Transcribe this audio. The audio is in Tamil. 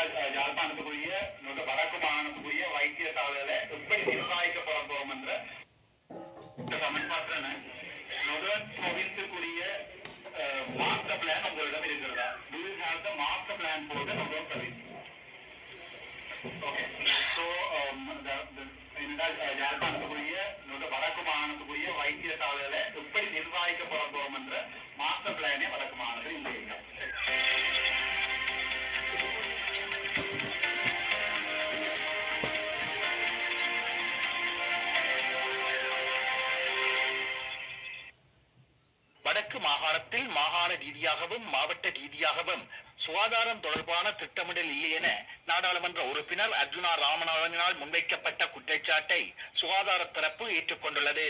யாழ்ப்பாணத்துக்குரிய வடக்கு மாகாணத்துக்குரிய வைத்தியசாலையில எப்படி நிர்வாகிக்க போறோம் என்ற சமன்பாட்டு நொதர் மாஸ்டர் பிளான் உங்களிடம் இருக்கிறதா? Will have master plan for நம்ம நொதர் ப்ரொவின்ஸ் வடக்கு மாகாணத்துக்குரிய வைத்தியசாலையில எப்படி வடக்கு மாகாணத்தில் மாகாண ரீதியாகவும் மாவட்ட ரீதியாகவும் சுகாதாரம் தொடர்பான திட்டமிடல் இல்லை என நாடாளுமன்ற உறுப்பினர் அர்ஜுனா ராமநாதனால் முன்வைக்கப்பட்ட குற்றச்சாட்டை சுகாதார தரப்பு ஏற்றுக்கொண்டுள்ளது.